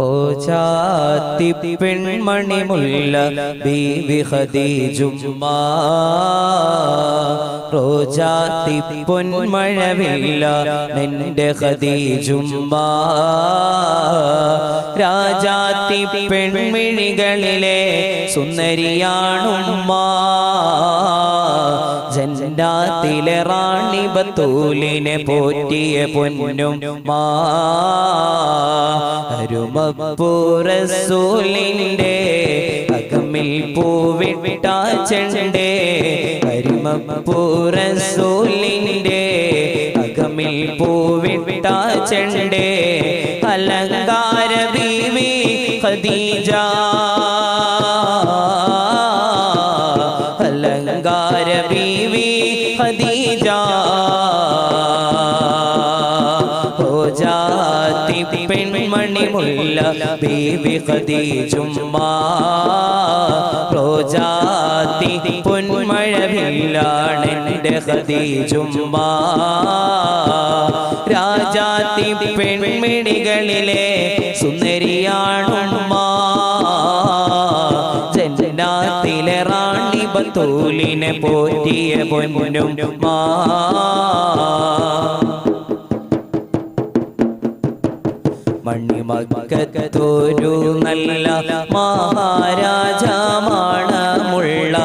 ഹോജാത്തി ചാത്തി പെൺമണിമുല്ല ബീവി ഖദീജുമ്മ. റോജാത്തി പൊന്മഴവില്ല നിന്റെ ഖദീജുമ്മ. രാജാത്തി പെൺമിഴികളിലെ സുന്ദരിയാണുമ്മ. ജന്നാത്തിലെ റാണി ബത്തൂലിനെ പോറ്റിയ പൊന്നും മാ അരുമപ്പൂറസൂലിന്റെ അകമിൽ പൂവിട്ട ചെണ്ടേ. അരുമപ്പൂരസൂലിന്റെ അകമിൽ പൂവിട്ട ചെണ്ടേ. അലങ്കാര ബീവി ഖദീജ. ബീവി ഖദീജ ഹോജാത്തി പെൺമണി മുല്ല ബീവി ഖദീജുമ്മ റോജാത്തി പൊന്മഴവില്ലാണ് എന്റെ ഖദീജുമ്മ രാജാത്തി പെൺമിണികളിലെ സുന്ദരിയാണുമാ ജന്നാത്തിലെ റാണി ബത്തൂലിനെ പോറ്റിയ പൊന്നും മാ. മണിമക്കത്തൊരു നല്ല മഹാരാജാമാണമുള്ള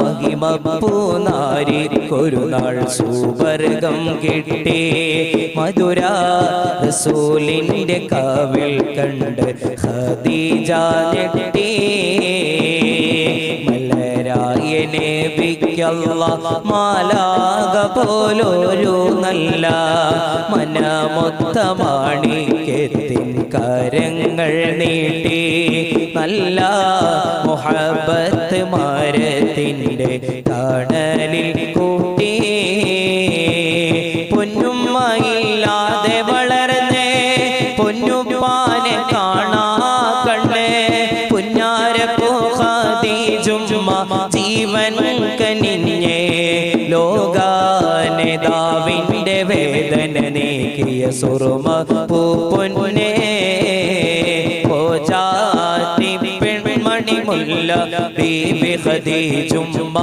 മഹിമപ്പൂനാരിക്കൊരു നാൾ സുവർഗം കിട്ടി. മധുര റസൂലിന്റെ കാവിൽ കണ്ട് ഖദീജ ഞെട്ടി. മലരായനെ വിക്കല്ല മാലാക പോലൊരു നല്ല മനമൊത്തമാണിക്കെത്തിൻ കരങ്ങൾ നീട്ടി. നല്ല മുഹബത്ത് മരത്തിന്റെ തണലിൽ കൂട്ടി പൊന്നുമ്മയില്ലാതെ കനിഞ്ഞേ ലോകാനേതാവിന്റെ വേദന നീക്കിയ സുറുമ പൂപ്പൊന്നെ. പൊന്നേ പോചാത്തി പെൺമണി മുല്ല ബീബി ഖദീജുമ്മ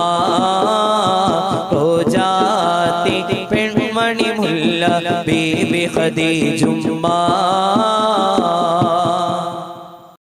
പോചാത്തി പെൺമണി മുല്ല ബീബി ഖദീജുമ്മ